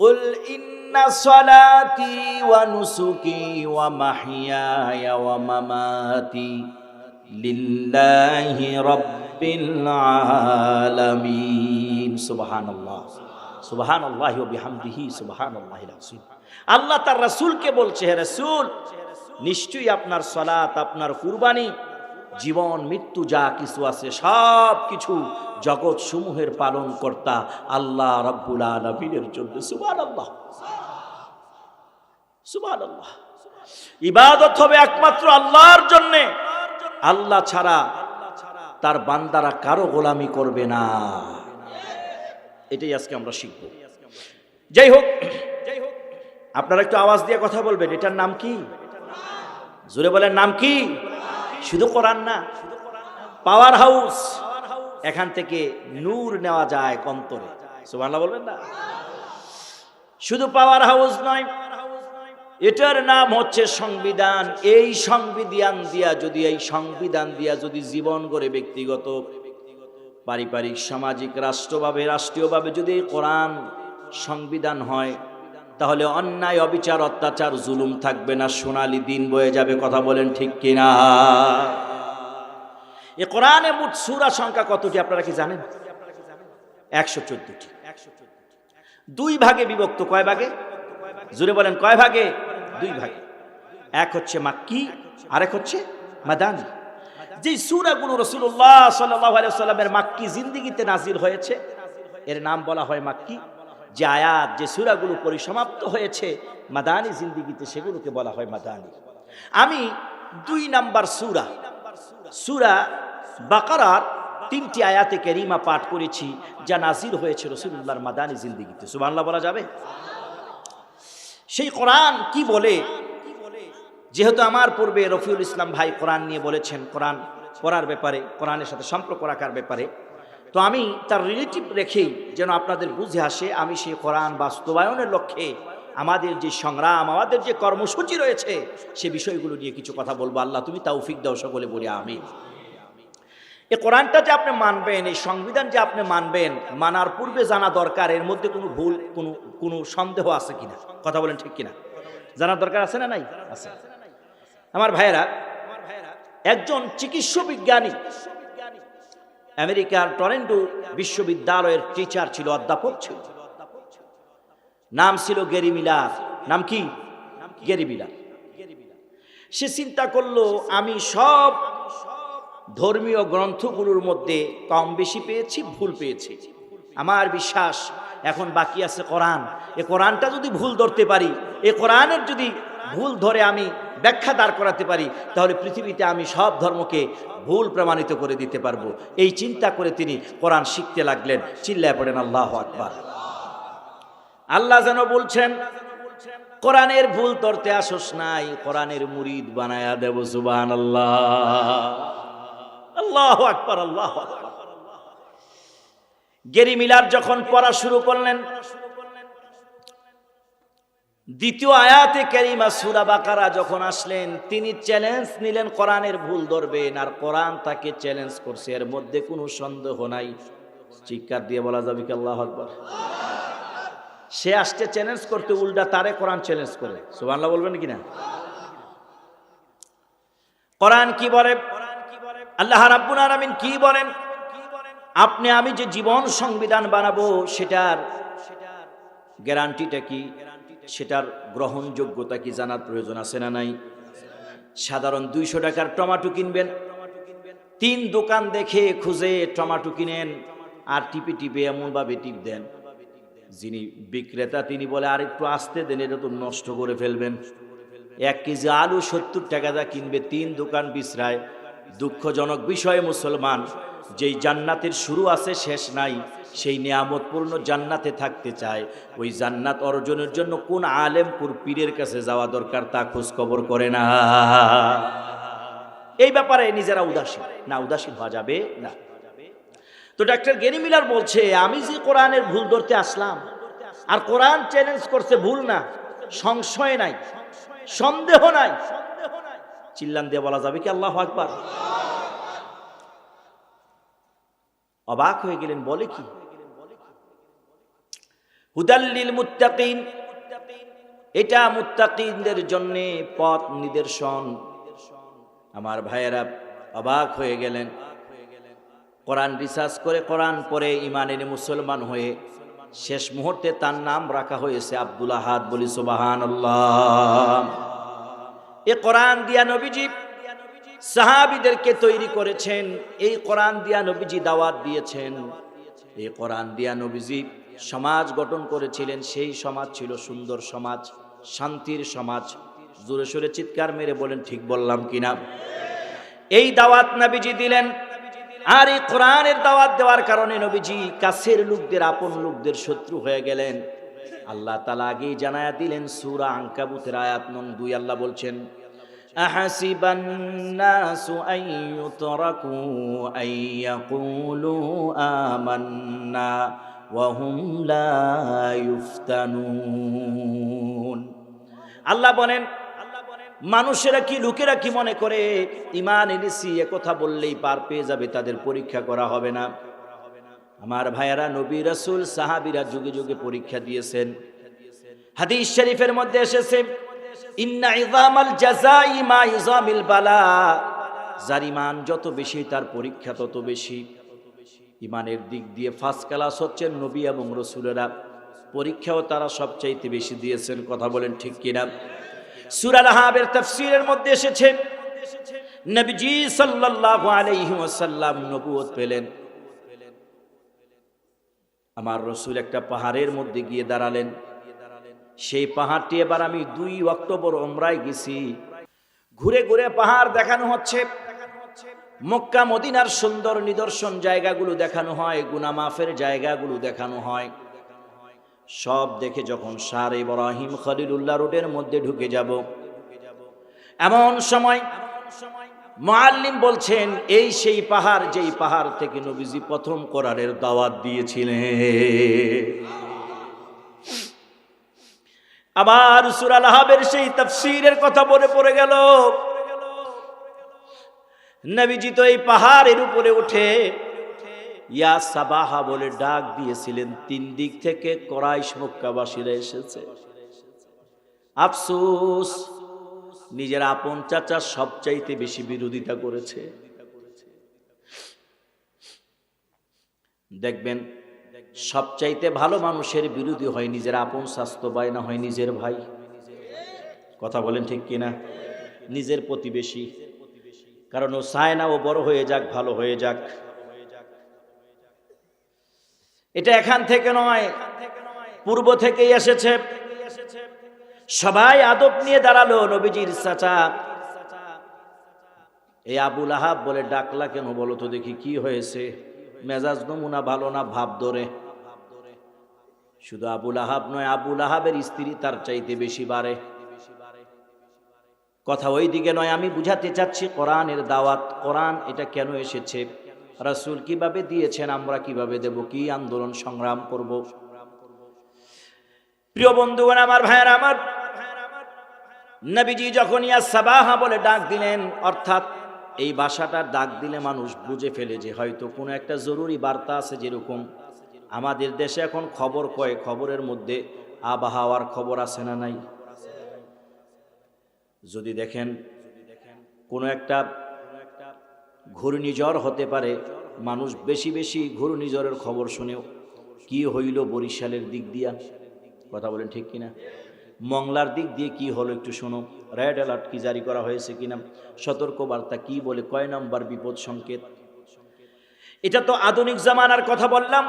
قل إن صلاتي ونسكي ومحياي ومماتي لله رب العالمين سبحان الله সুবহান আল্লাহ বিহামদিহি সুবহান আল্লাহ আল্লাহ তার রাসূলকে বলছে হে রাসূল নিশ্চয়ই আপনার সলাত আপনার কুরবানি জীবন মৃত্যু যা কিছু আছে সব কিছু জগৎ সমূহের পালন কর্তা আল্লাহ রব্বুল আলমিনের জন্য। সুবহান আল্লাহ সুবহান আল্লাহ ইবাদত হবে একমাত্র আল্লাহর জন্যে। আল্লাহ ছাড়া তার বান্দারা কারও গোলামি করবে না। এটাই আজকে আমরা শিখব। যাই হোক যাই হোক, আপনারা একটু আওয়াজ দিয়ে কথা বলবেন। এটার নাম কি? জোরে বলেন, নাম কি? শুধু কোরআন না। Power house. এখান থেকে নূর নেওয়া যায় কন্তরে সুবহানাল্লাহ বলবেন না? শুধু পাওয়ার হাউস নয়, এটার নাম হচ্ছে সংবিধান। এই সংবিধান দিয়া যদি, এই সংবিধান দিয়া যদি জীবন করে ব্যক্তিগত, পারিবারিক, সামাজিক, রাষ্ট্রভাবে, রাষ্ট্রীয়ভাবে যদি কোরআন সংবিধান হয়, তাহলে অন্যায়, অবিচার, অত্যাচার, জুলুম থাকবে না, সোনালি দিন বয়ে যাবে, কথা বলেন ঠিক কিনা? এ কোরআনে মোট সুরা সংখ্যা কতটি আপনারা কি জানেন? একশো চোদ্দটি। দুই ভাগে বিভক্ত কয় ভাগে? জুড়ে বলেন, কয় ভাগে? দুই ভাগে। এক হচ্ছে মাক্কি, আরেক হচ্ছে মাদানি। যে সুরাগুলো রসুল্লাহ সাল্লামের মাক্কি জিন্দিগিতে নাজির হয়েছে, এর নাম বলা হয় মাক্কি। যে আয়াত, যে সুরাগুলো পরিসমাপ্ত হয়েছে, মাদানি জিন্দিগিতে সেগুলোকে বলা হয় মাদানি। আমি দুই নাম্বার সুরা সুরা বাকারার তিনটি আয়াতে কেরিমা পাঠ করেছি, যা নাজির হয়েছে রসুল্লাহর মাদানি জিন্দিগিতে। সুবাংলা বলা যাবে? সেই কোরআন কি বলে? যেহেতু আমার পূর্বে রফিউল ইসলাম ভাই কোরআন নিয়ে বলেছেন, কোরআন পড়ার ব্যাপারে, কোরআনের সাথে সম্পর্ক রাখার ব্যাপারে, তো আমি তার রিলেটিভ রেখেই যেন আপনাদের বুঝে আসে, আমি সেই কোরআন বাস্তবায়নের লক্ষ্যে আমাদের যে সংগ্রাম, আমাদের যে কর্মসূচি রয়েছে, সে বিষয়গুলো নিয়ে কিছু কথা বলব। আল্লাহ তুমি তৌফিক দাও সকলে বলি আমি এ কোরআনটা যে আপনি মানবেন, এই সংবিধান যে আপনি মানবেন, মানার পূর্বে জানা দরকার, এর মধ্যে কোনো ভুল, কোনো কোনো সন্দেহ আছে কিনা? কথা বলেন ঠিক কিনা? জানার দরকার আছে না নাই? আছে। আমার ভাইয়েরা, একজন চিকিৎসা বিজ্ঞানী আমেরিকার টরেন্টো বিশ্ববিদ্যালয়ের টিচার ছিল, অধ্যাপক ছিল। নাম ছিল গেরি মিলার। নাম কি? গেরি মিলার। সে চিন্তা করল, আমি সব ধর্মীয় গ্রন্থগুলোর মধ্যে কম বেশি পেয়েছি, ভুল পেয়েছি। আমার বিশ্বাস, এখন বাকি আছে কোরআন। এ কোরআনটা যদি ভুল ধরতে পারি, এ কোরআনের যদি ভুল ধরে আমি ব্যাখ্যা দাঁড় করাতে পারি, তাহলে পৃথিবীতে আমি সব ধর্মকে ভুল প্রমাণিত করে দিতে পারব। এই চিন্তা করে তিনি কোরআন শিখতে লাগলেন। চিল্লায় পড়েন, আল্লাহ আকবার। আল্লাহ যেন বলছেন, কোরআনের ভুল ধরতে আসোস নাই, কোরআনের মুরিদ বানায়া দেব সুবান আল্লাহ আল্লাহ আকবার, আল্লাহ গেরি মিলার যখন পড়া শুরু করলেন, দ্বিতীয় আয়াতে কেরিমা সুরা বাকারা যখন আসলেন, তিনি চ্যালেঞ্জ নিলেন কোরআনের ভুল ধরবেন আর কোরআন তাকে চ্যালেঞ্জ করছে, এর মধ্যে কোনো সন্দেহ নাই। চিৎকার দিয়ে বলা যাবে কি আল্লাহ আকবার? সে আসতে চ্যালেঞ্জ করতে, উল্টা তারে কোরআন চ্যালেঞ্জ করে। সুবহানাল্লাহ বলবেন কি না কোরআন কি বলে? আল্লাহ রাব্বুল আলামিন কি বলেন? আপনি, আমি যে জীবন সংবিধান বানাবো, সেটার গ্যারান্টিটা কি? সেটার গ্রহণযোগ্যতা কি জানার প্রয়োজন আছে না নাই? সাধারণ দুইশো টাকার টমাটো কিনবেন, তিন দোকান দেখে খুঁজে টমাটো কিনেন, আর টিপে টিপে এমনভাবে টিপ দেন। যিনি বিক্রেতা, তিনি বলে, আর একটু আসতে দেন, এটা তো নষ্ট করে ফেলবেন। এক কেজি আলু সত্তর টাকা দা কিনবে, তিন দোকান বিশ্রায় দুঃখজনক বিষয়ে মুসলমান, যেই জান্নাতের শুরু আছে, শেষ নাই, সেই নিয়ামতপূর্ণ জান্নাতে থাকতে চায়। ওই জান্নাত অর্জনের জন্য কোন আলেম কোন পীরের কাছে যাওয়া দরকার তা খোঁজ খবর করে না। এই ব্যাপারে নিজেরা উদাসীন। না, উদাসীন হওয়া যাবে না। তো ডাক্তার গেনি মিলার বলছে, আমি যে কোরআনের ভুল ধরতে আসলাম, আর কোরআন চ্যালেঞ্জ করছে ভুল না, সংশয় নাই, সন্দেহ নাই চিল্লান দিয়ে বলা যাবে কি আল্লাহ আকবার? অবাক হয়ে গেলেন, বলে কি? হুদাল্লিল মুত্তাকিন। এটা মুত্তাকিনদের জন্য পথ নিদর্শন। আমার ভাইয়েরা, অবাক হয়ে গেলেন। কোরআন রিসার্চ করে, কোরআন পরে ইমানের মুসলমান হয়ে শেষ মুহূর্তে তার নাম রাখা হয়েছে আব্দুল আহাদ বলি সুবাহান এ কোরআন দিয়া নবীজি সাহাবিদেরকে তৈরি করেছেন, এই কোরআন দিয়া নবীজি দাওয়াত দিয়েছেন। এই কোরআন দিয়া নবীজি সমাজ গঠন করেছিলেন, সেই সমাজ ছিল সুন্দর সমাজ, শান্তির সমাজ। জোরে সোরে চিৎকার মেরে বলেন, ঠিক বললাম কিনা? এই দাওয়াত নবীজি দিলেন, আর এই কোরআনের দাওয়াত দেওয়ার কারণে নবীজি কাছের লোকদের, আপন লোকদের শত্রু হয়ে গেলেন। আল্লাহ তালা আগেই জানায়া দিলেন সুরা আঙ্কাবুতের আয়াত নং দুই আল্লাহ বলছেন أحسب الناس أن يتركوا أن يقولوا آمنا وهم لا يفتنون আল্লাহ বলেন মানুষেরা কি লোকেরা কি মনে করে ইমান এনেছি এ কথা বললেই পার পেয়ে যাবে তাদের পরীক্ষা করা হবে না আমার ভাইয়ারা, নবী রাসূল, সাহাবীরা যুগে যুগে পরীক্ষা দিয়েছেন। হাদিস শরীফের মধ্যে এসেছে, ইন্না ইজামাল জাযাই মা ইজামিল বালা। যার ইমান যত বেশি, তার পরীক্ষা তত বেশি। ইমানের দিক দিয়ে ফার্স্ট ক্লাস হচ্ছে নবী এবং রসুলেরা। পরীক্ষাও তারা সবচাইতে বেশি দিয়েছেন, কথা বলেন ঠিক কিনা? সুরাল হাবের তাফসীরের মধ্যে এসেছে, নবীজি সাল্লাল্লাহু আলাইহি ওয়াসাল্লাম নবুয়ত পেলেন। আমার রসুল একটা পাহাড়ের মধ্যে গিয়ে দাঁড়ালেন। সেই পাহাড়টি এবার আমি দুই অক্টোবর ওমরায় গেছি। ঘুরে ঘুরে পাহাড় দেখানো হচ্ছে। মক্কা, মদিনার সুন্দর নিদর্শন জায়গাগুলো দেখানো হয় গুনামাফের জায়গাগুলো দেখানো হয়। সব দেখে যখন সার ইব্রাহিম খলিলুল্লাহ রোডের মধ্যে ঢুকে যাব, এমন সময় মুআল্লিম বলছেন, এই সেই পাহাড়, যেই পাহাড় থেকে নবীজি প্রথম কোরআনের দাওয়াত দিয়েছিলেন। আবার সুরাল আহাবের সেই তাফসীরের কথা মনে পড়ে গেল। নবীজি তো এই পাহাড়ের উপরে উঠে ইয়া সাবাহা বলে ডাক দিয়েছিলেন। তিন দিক থেকে করাইশ মক্কাবাসীরা এসেছে। আফসোস নিজের আপন চাচা সবচাইতে বেশি বিরোধিতা করেছে। দেখবেন, সবচাইতে ভালো মানুষের বিরোধী হয় নিজের আপন স্বাস্থ্য না হয় নিজের ভাই। কথা বলেন ঠিক কিনা? নিজের প্রতিবেশী। কারণ ও চায় না ও বড় হয়ে যাক, ভালো হয়ে যাক। এটা এখান থেকে নয়, পূর্ব থেকেই এসেছে। সবাই আদব নিয়ে দাঁড়াল নবীজির চাচা। এই আবুল আহাব বলে, ডাকলা কেন বলো তো দেখি কি হয়েছে? মেজাজ নমুনা ভালো না ভাব ধরে? শুধু আবুল আহাব নয়, আবুল আহাবের স্ত্রী তার চাইতে বেশি বাড়ে। কথা ওই দিকে নয়, আমি বুঝাতে চাচ্ছি কোরআনের দাওয়াত। কোরআন এটা কেন এসেছে? রাসূল কীভাবে দিয়েছেন, আমরা কীভাবে দেব? কি আন্দোলন সংগ্রাম করব? প্রিয় বন্ধুগণ, আমার ভাইয়ের, আমার নবীজি যখন ইয়া সাবাহা বলে ডাক দিলেন, অর্থাৎ এই ভাষাটার ডাক দিলে মানুষ বুঝে ফেলে যে হয়তো কোনো একটা জরুরি বার্তা আছে যেরকম, আমাদের দেশে এখন খবর কয়, খবরের মধ্যে আবহাওয়ার খবর আছে না নাই? যদি দেখেন, কোনো একটা ঘূর্ণিঝড় হতে পারে, মানুষ বেশি বেশি ঘূর্ণিঝড়ের খবর শুনেও, কি হইল বরিশালের দিক দিয়া? কথা বলেন ঠিক কিনা? মংলার দিক দিয়ে কি হলো একটু শোনো। রেড অ্যালার্ট কি জারি করা হয়েছে কিনা? সতর্ক বার্তা কি বলে? কয় নম্বর বিপদ সংকেত? এটা তো আধুনিক জামানার কথা বললাম।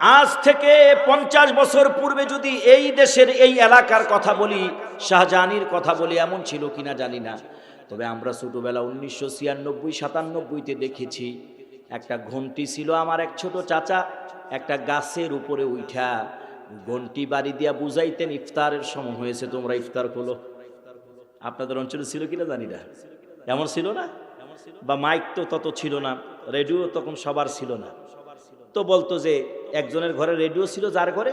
আজ থেকে পঞ্চাশ বছর পূর্বে যদি এই দেশের এই এলাকার কথা বলি, শাহজাহানির কথা বলি, এমন ছিল কিনা জানি না। তবে আমরা ছোটোবেলা উনিশশো ছিয়ানব্বই, সাতানব্বইতে দেখেছি, একটা ঘন্টি ছিল আমার এক ছোট চাচা, একটা গাছের উপরে উঠা ঘন্টি বাড়ি দিয়া বুঝাইতেন, ইফতারের সময় হয়েছে, তোমরা ইফতার করল আপনাদের অঞ্চলে ছিল কিনা জানি না। এমন ছিল না? বা মাইক তো তত ছিল না, রেডিও তখন সবার ছিল না। তো বলতো যে, একজনের ঘরে রেডিও ছিল যার ঘরে,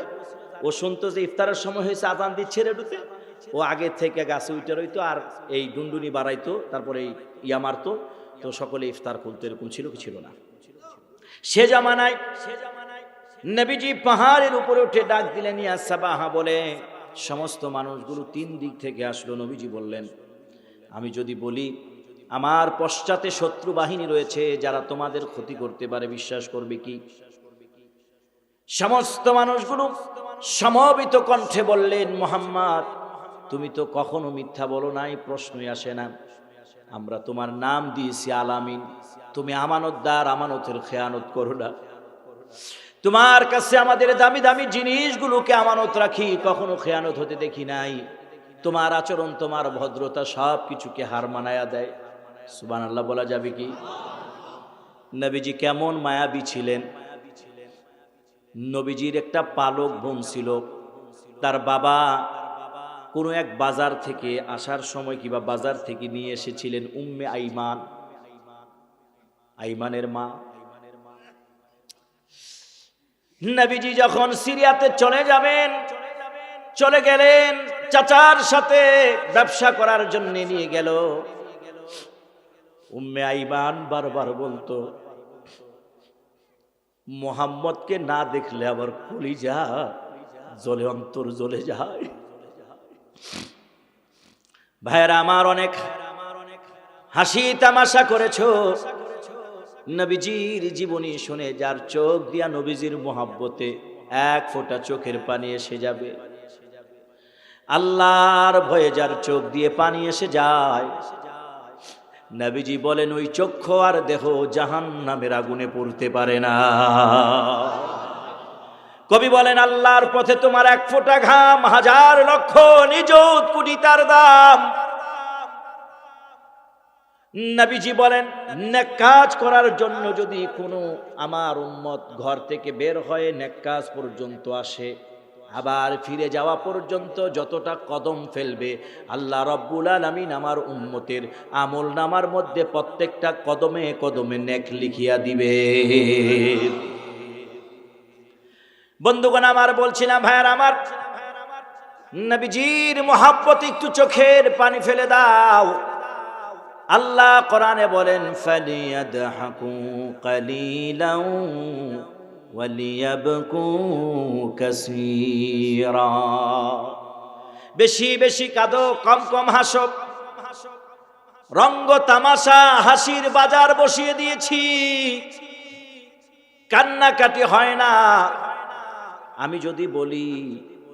ও শুনতো যে ইফতারের সময় হয়েছে, আজান দিচ্ছে রেডিওতে। ও আগে থেকে গাছে উঠে রইতো আর এই ডুনডুনি বাড়াইতো, তারপরে এই ইয়া মারতো। তো সকলে ইফতার করতো এরকম ছিল কি ছিল না? সে জামানায় নবীজি পাহাড়ের উপরে উঠে ডাক দিলেন, ইয়া সাবাহা বলে। সমস্ত মানুষগুলো তিন দিক থেকে আসলো। নবীজি বললেন, আমি যদি বলি, আমার পশ্চাতে শত্রু বাহিনী রয়েছে, যারা তোমাদের ক্ষতি করতে পারে, বিশ্বাস করবে কি? সমস্ত মানুষগুলো সমবিত কণ্ঠে বললেন, মোহাম্মদ, তুমি তো কখনো মিথ্যা বলো নাই, প্রশ্নই আসে না। আমরা তোমার নাম দিয়েছি আলামিন তুমি আমানতদার, আমানতের খেয়ানত করো না। তোমার কাছে আমাদের দামি দামি জিনিসগুলোকে আমানত রাখি, কখনো খেয়ানত হতে দেখি নাই। তোমার আচরণ, তোমার ভদ্রতা সব কিছুকে হার মানায়া দেয়। সুবান আল্লাহ বলা যাবে কি? নবীজি কেমন মায়াবী ছিলেন। নবীজির একটা পালক বোন ছিল। তার বাবা কোনো এক বাজার থেকে আসার সময় কিবা বাজার থেকে নিয়ে এসেছিলেন উম্মে আইমান। আইমানের মা। নবীজি যখন সিরিয়াতে চলে যাবেন, চলে গেলেন চাচার সাথে ব্যবসা করার জন্য নিয়ে গেল। উম্মে আইমান বারবার বলতো, মোহাম্মদকে না দেখলে আবার কলিজা জলে অন্তর জ্বলে যায়। ভাইয়েরা, আমার অনেক হাসি তামাশা করেছ। নবীজির জীবনী শুনে যার চোখ দিয়া নবীজির মোহাব্বতে এক ফোঁটা চোখের পানি এসে যাবে। আল্লাহর ভয়ে যার চোখ দিয়ে পানি এসে যায়। নবীজি বলেন, ওই চক্ষু আর দেহ জাহান নামের আগুনে পড়তে পারে না। কবি বলেন, আল্লাহর পথে তোমার এক ফোঁটা ঘাম, হাজার লক্ষ নিজ কোটি তার দাম নবীজি বলেন, নেক কাজ করার জন্য যদি কোনো আমার উম্মত ঘর থেকে বের হয়ে নেক কাজ পর্যন্ত আসে, আবার ফিরে যাওয়া পর্যন্ত যতটা কদম ফেলবে, আল্লাহ রব্বুল আলমিন আমার উম্মতের আমল নামার মধ্যে প্রত্যেকটা কদমে কদমে নেক লিখিয়া দিবে। বন্ধুগণ, আমার বলছিলাম ভাইয়ার আমার, নবীজির মহাব্বত একটু চোখের পানি ফেলে দাও। আল্লাহ কোরআনে বলেন, ফালিয়াদহাকু কালিলাও ওয়ালিয়াবকু কাসীরা। বেশি বেশি কাঁদো, কম কম হাসো। রঙ্গ তামাশা, হাসির বাজার বসিয়ে দিয়েছি। কান্নাকাটি হয় না। আমি যদি বলি,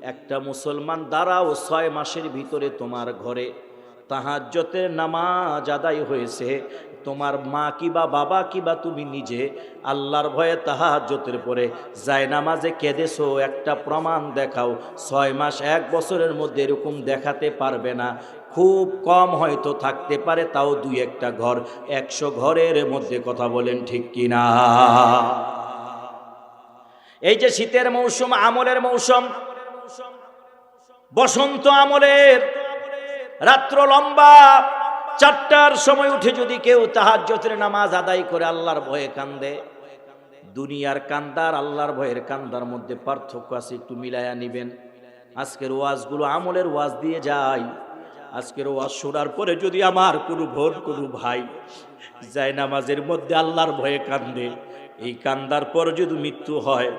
একটা মুসলমান দাঁড়াও ছয় মাসের ভিতরে তোমার ঘরে তাহাজ্যতের নামাজ আদায় হয়েছে। তোমার মা কিবা বাবা কিবা তুমি নিজে আল্লাহর ভয়ে তাহাজ্যতের পরে যায় নামাজে কেঁদেছো, একটা প্রমাণ দেখাও। ছয় মাস, এক বছরের মধ্যে এরকম দেখাতে পারবে না। খুব কম হয়তো থাকতে পারে, তাও দুই একটা ঘর। একশো ঘরের মধ্যে কথা বলেন ঠিক কিনা? এই যে শীতের মৌসুম, আমলের মৌসুম, বসন্ত আমলের রাত্র লম্বা, চারটার সময় উঠে যদি কেউ তাহাজ্জতের নামাজ আদায় করে, আল্লাহর ভয়ে কান্দে। দুনিয়ার কান্দার, আল্লাহর ভয়ের কান্দার মধ্যে পার্থক্য আছে, একটু মিলায়া নিবেন। আজকের ওয়াজগুলো আমলের ওয়াজ দিয়ে যায় আজকের ওয়াজ শোনার পরে যদি আমার কোনো ভোট কোনো ভাই যায় নামাজের মধ্যে আল্লাহর ভয়ে কান্দে, এই কান্দার পর যদি মৃত্যু হয়,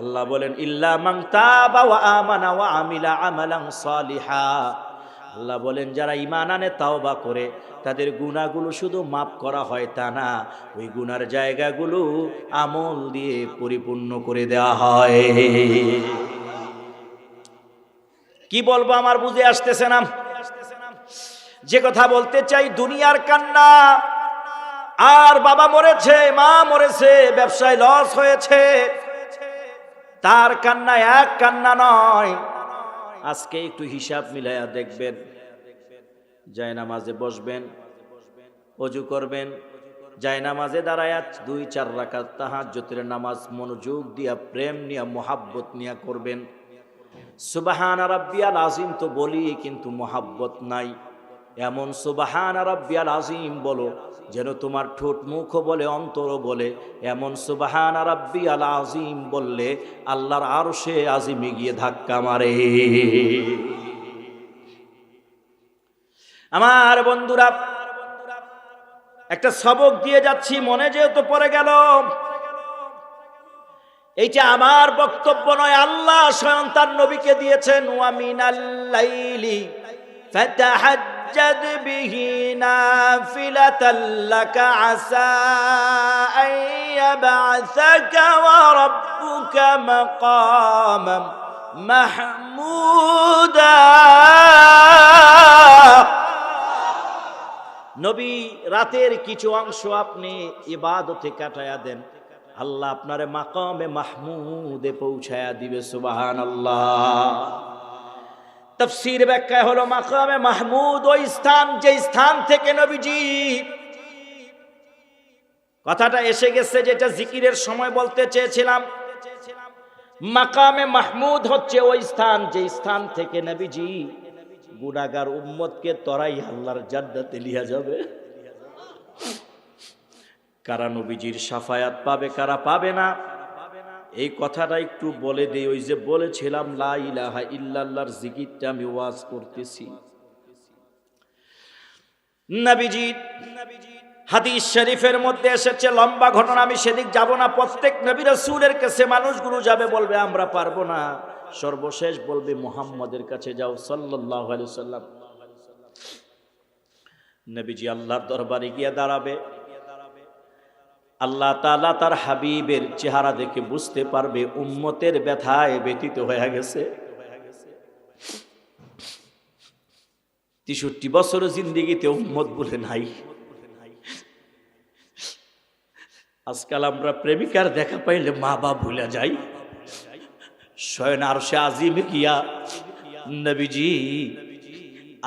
আল্লাহ বলেন, ইল্লা মাং তাবা ওয়া আমিলা আমালান সালিহা। আল্লাহ বলেন, যারা ইমান আনে, তাওবা করে। তাদের গুণাগুলো শুধু মাফ করা হয় তা না, ওই গুনার জায়গাগুলো আমল দিয়ে পরিপূর্ণ করে দেওয়া হয়। কি বলব, আমার বুঝে আসতেছে না। যে কথা বলতে চাই, দুনিয়ার কান্না, আর বাবা মরেছে, মা মরেছে, ব্যবসায় লস হয়েছে, তার কান্না এক কান্না নয়। আজকে একটু হিসাব মিলাইয়া দেখবেন। যায় নামাজে বসবেন, অজু করবেন, যায় নামাজে দাঁড়ায় দুই, চার রাকাত তাহাজ্জতের নামাজ মনোযোগ দিয়া, প্রেম নিয়া, মোহাব্বত নিয়া করবেন। সুবাহান রাব্বিয়াল আজিম তো বলি, কিন্তু মোহাব্বত নাই। এমন সুবাহান রাব্বিয়াল আজিম বলো যেন তোমার ঠোঁট মুখ বলে অন্তর বলে। এমন সুবাহান আল আজিম বললে, আল্লাহর আরও সে আজিমে গিয়ে ধাক্কা মারে। আমার বন্ধুরা, একটা সবক দিয়ে যাচ্ছি, মনে যেহেতু পড়ে গেল। এইটা আমার বক্তব্য নয়, আল্লাহ স্বয়ং তার নবীকে দিয়েছেন ওয়ামিনাল্লাইলি বিহি নাফিলাতাল লাকা আসা আন ইয়াবআসাকা ওয়া রাব্বুকা মাকামাম মাহমুদা। নবী, রাতের কিছু অংশ আপনি ইবাদতে কাটায়া দেন। আল্লাহ আপনারে মাকামে মাহমুদে পৌঁছায়া দিবে সুবাহান আল্লাহ তফসির ব্যাখ্যা হলো, মাকামে মাহমুদ ওই স্থান যে স্থান থেকে নবীজি। কথাটা এসে গেছে যেটা জিকিরের সময় বলতে চেয়েছিলাম। মাকামে মাহমুদ হচ্ছে ওই স্থান যে স্থান থেকে নবীজি গুনাগার উম্মতকে তরাই আল্লাহর জান্নাতে লিয়া যাবে। কারা নবীজির সাফায়াত পাবে, কারা পাবে না এই কথাটা একটু বলে দেই, ওই যে বলেছিলাম, লা ইলাহা ইল্লাল্লাহর জিকিরটা আমি ওয়াজ করতেছি। নবীজি, হাদিস শরীফের মধ্যে এসেছে, লম্বা ঘটনা, আমি সেদিক যাব না, প্রত্যেক নবী রাসূলের কাছে মানুষগুলো যাবে, বলবে, আমরা পারব না। সর্বশেষ বলবে, মুহাম্মদের কাছে যাও। সাল্লাল্লাহু আলাইহি সাল্লাম নবীজি আল্লাহর দরবারে গিয়ে দাঁড়াবে। আল্লাহ তালা তার হাবিবের চেহারা দেখে বুঝতে পারবে, উম্মতের ব্যথায় ব্যতীত হয়ে গেছে। তেষট্টি বছর জিন্দিগিতে উম্মত বলে নাই। আজকাল আমরা প্রেমিকার দেখা পাইলে মা বাপ ভুলে যাই। শয়ন আর সে আজিমে গিয়া, নবীজি,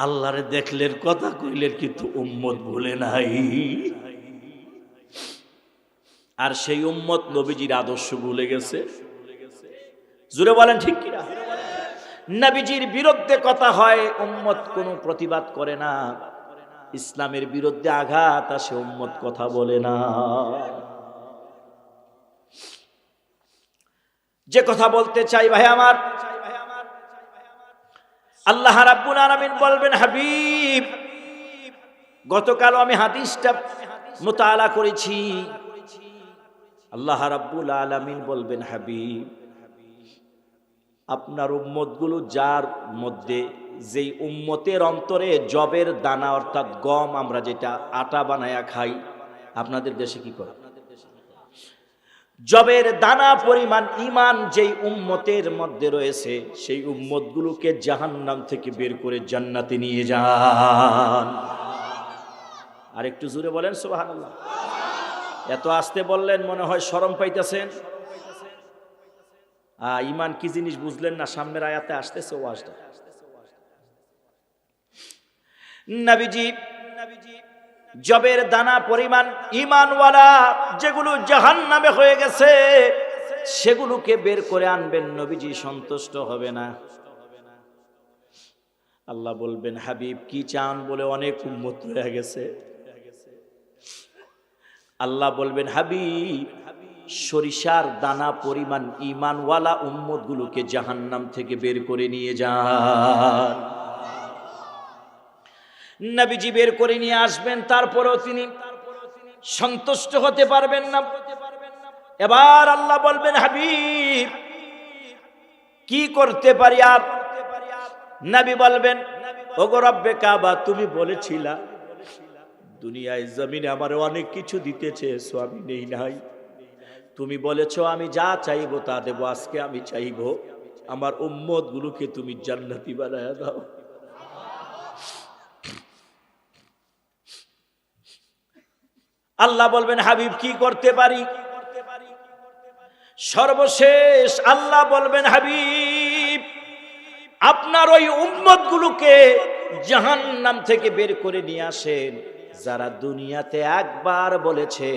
আল্লাহরে দেখলেন, কথা কইলেন, কিন্তু উম্মত ভুলে নাই। আর সেই উম্মত নবীজির আদর্শ ভুলে গেছে? জুড়ে বলেন ঠিক কিনা? নবীজির বিরুদ্ধে কথা হয়, উম্মত কোনো প্রতিবাদ করে না। ইসলামের বিরুদ্ধে আঘাত আসে, উম্মত কথা বলে না। যে কথা বলতে চাই ভাই আমার, আল্লাহ রাব্বুল আলামিন বলবেন, হাবিব গতকাল আমি হাদিসটা মোতালা করেছি। আল্লাহ রাব্বুল আলামিন বলবেন, হাবিব, আপনার উম্মতগুলো যার মধ্যে যেই উম্মতের অন্তরে জবের দানা অর্থাৎ গম আমরা যেটা আটা বানায়া খাই, আপনাদের দেশে কি করে? জবের দানা পরিমাণ ইমান যেই উম্মতের মধ্যে রয়েছে, সেই উম্মতগুলোকে জাহান্নাম থেকে বের করে জান্নাতে নিয়ে যান। আর একটু জুড়ে বলেন, সুবহানাল্লাহ। এত আসতে বললেন, মনে হয় শরম পাইতেছেন। ইমান কি জিনিস বুঝলেন না, সামনের আয়াতে আসতেছে ওয়াজটা। নবীজি, জবের দানা পরিমাণ ইমানওয়ালা যেগুলো জাহান নামে হয়ে গেছে, সেগুলোকে বের করে আনবেন, নবীজি সন্তুষ্ট হবে না। আল্লাহ বলবেন, হাবিব, কি চান বলে অনেক উন্মত হয়ে গেছে। আল্লাহ বলবেন, হাবিব, সরিষার দানা পরিমাণ ইমানওয়ালা উম্মত গুলোকে জাহান্নাম থেকে বের করে নিয়ে যান। নবীজি বের করে নিয়ে আসবেন, তারপরেও তিনি সন্তুষ্ট হতে পারবেন না। এবার আল্লাহ বলবেন, হাবিব, কি করতে পারি আর? নবী বলবেন, ওগো রব্বে কাবা, তুমি বলেছিলা দুনিয়ায় জমিনে আমার অনেক কিছু দিতে চেয়েছো আমি নেই নাই। তুমি বলেছ, আমি যা চাইব তা দেব, আজকে আমি চাইব আমার উম্মত গুলোকে তুমি জান্নাতি বানায় দাও। আল্লাহ বলবেন, হাবিব, কি করতে পারি? সর্বশেষ আল্লাহ বলবেন, হাবিব, আপনার ওই উম্মত গুলোকে জাহান নাম থেকে বের করে নিয়ে আসেন। যারা দুনিয়াতে একবার বলেছে,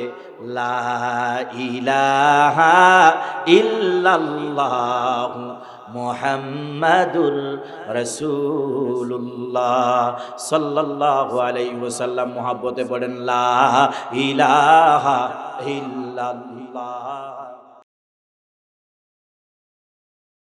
লা ইলাহা ইল্লাল্লাহ মোহাম্মদুর রসুল্লাহ সাল্লাল্লাহু আলাইহি ওয়াসাল্লাম মোহাব্বতে পড়েন, লা ইলাহা ইল্লাল্লাহ।